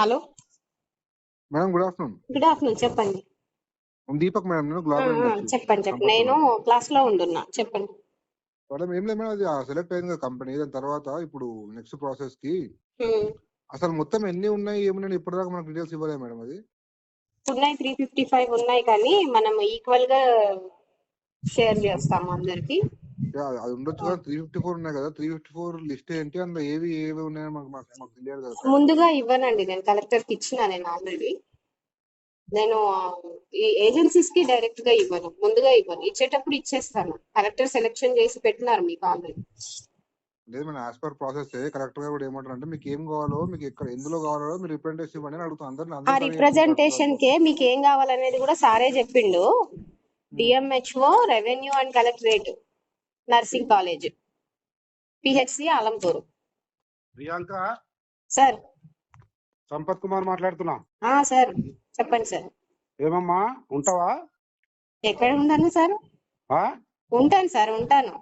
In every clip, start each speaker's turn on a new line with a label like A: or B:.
A: Hello
B: madam good afternoon
A: good afternoon చెప్పండి.
B: Deepak madam నేను
A: చెప్పండి చెప్పండి. నేను క్లాస్లో ఉంటున్నా చెప్పండి.
B: మేడం ఏం లేదు మేడం అది సెలెక్ట్ అయింది కదా కంపెనీ దాని తర్వాత ఇప్పుడు నెక్స్ట్
A: ప్రాసెస్కి.
B: అసలు మొత్తం ఎన్ని ఉన్నాయి ఏమున్నాయి ఇప్పటిదాకా మనకు డీటెయిల్స్ ఇవ్వలేదు మేడం అది.
A: ఉన్నాయి త్రీ ఫిఫ్టీ ఫైవ్ ఉన్నాయి కానీ మనం ఈక్వల్గా షేర్ చేస్తాము అందరికి.
B: అది ఉండొచ్చు కదా. త్రీ ఫిఫ్టీ ఫోర్ ఉన్నాయి కదా. త్రీ ఫిఫ్టీ ఫోర్ లిస్ట్ ఏంటి? అందులో ఏవి ఏవి ఉన్నాయో మాకు మాకు మాకు తెలియదు కదా
A: ముందుగా ఇవ్వనండి. నేను కలెక్టర్కి ఇచ్చిన నేను ఆల్రెడీ నేను ఈ ఏజెన్సీస్కి డైరెక్ట్గా ఇవ్వను. ముందుగా ఇవ్వను. ఇచ్చేటప్పుడు ఇచ్చేస్తాను. కలెక్టర్ సెలెక్షన్ చేసి పెట్టినారు మీకు ఆల్రెడీ
B: లేదు మేడం యాజ్ పర్ ప్రాసెస్ కరెక్ట్గా కూడా ఏమంటారు అంటే మీకు ఏం కావాలో మీకు ఎక్కడ ఎందులో కావాలో మీరు రిప్రజెంటేషన్ ఇవ్వండి అని అడుగుతాం అందరిని
A: ఆ రిప్రజెంటేషన్ కే మీకు ఏం కావాలనేది కూడా సారే చెప్పిండు. DMHO revenue and collectorate nursing college. PHC Alampur
C: Priyanka?
A: Sir.
C: Sampath Kumar మాట్లాడుతున్నా.
A: ఆ సార్. చెప్పండి సార్.
C: ఏమమ్మా ఉంటావా?
A: ఎక్కడ ఉంటాను సార్?
C: ఆ?
A: ఉంటాను సార్ ఉంటాను.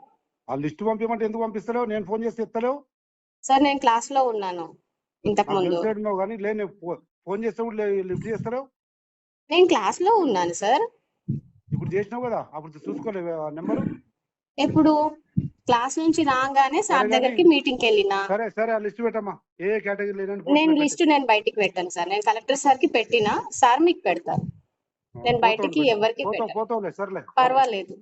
C: ఆ లిస్ట్ పంపించమంటే ఎందుకు పంపిస్తలేవు? నేను ఫోన్ చేస్తే ఎత్తలేవు
A: సార్ నేను క్లాస్లో ఉన్నాను ఇంతకు ముందు.
C: తెలిసేడు ఉన్నావు కానీ లేని ఫోన్ చేస్తే కూడా లే- లిఫ్ట్ చేస్తలేవు?
A: నేను క్లాస్లో ఉన్నాను సార్.
C: ఇప్పుడు చేసినావు కదా? అప్పుడు చూసుకోలేవు నెంబరు?
A: ఎప్పుడు? క్లాస్ నుంచి రాగానే సార్ దగ్గరికి మీటింగ్కి వెళ్ళినా.
C: సరే సరే ఆ లిస్ట్ పెట్టమ్మా. ఏ కేటగిరీ
A: నేను లిస్ట్ నేను బయటికి పెట్టాను సార్. నేను కలెక్టర్ సార్కి పెట్టినా సార్ మీకు పెడతారు. నేను బయటికి ఎవరికి పెట్టను. పర్వాలేదు.